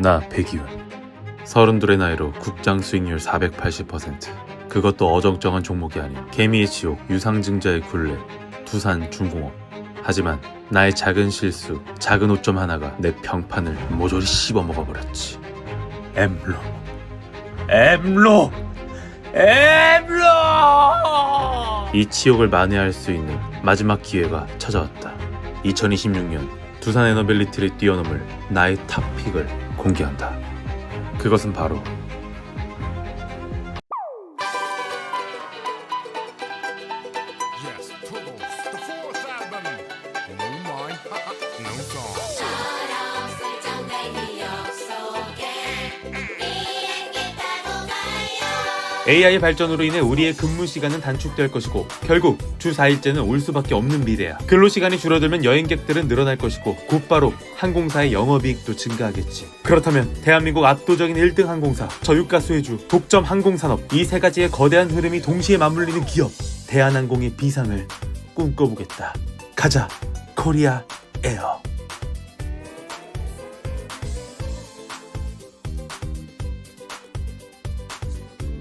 나 백이윤. 서른둘의 나이로 국장 수익률 480%. 그것도 어정쩡한 종목이 아닌 개미의 지옥, 유상증자의 굴레, 두산 중공업. 하지만 나의 작은 실수, 작은 오점 하나가 내 평판을 모조리 씹어 먹어버렸지. 엠로, 엠로, 엠로! 이 치욕을 만회할 수 있는 마지막 기회가 찾아왔다. 2026년 두산 에너빌리티를 뛰어넘을 나의 탑픽을 공개한다. 그것은 바로 AI 발전으로 인해 우리의 근무 시간은 단축될 것이고 결국 주 4일제는 올 수밖에 없는 미래야. 근로 시간이 줄어들면 여행객들은 늘어날 것이고 곧바로 항공사의 영업이익도 증가하겠지. 그렇다면 대한민국 압도적인 1등 항공사, 저유가 수혜주, 독점 항공산업 이 세 가지의 거대한 흐름이 동시에 맞물리는 기업 대한항공의 비상을 꿈꿔보겠다. 가자 코리아 에어.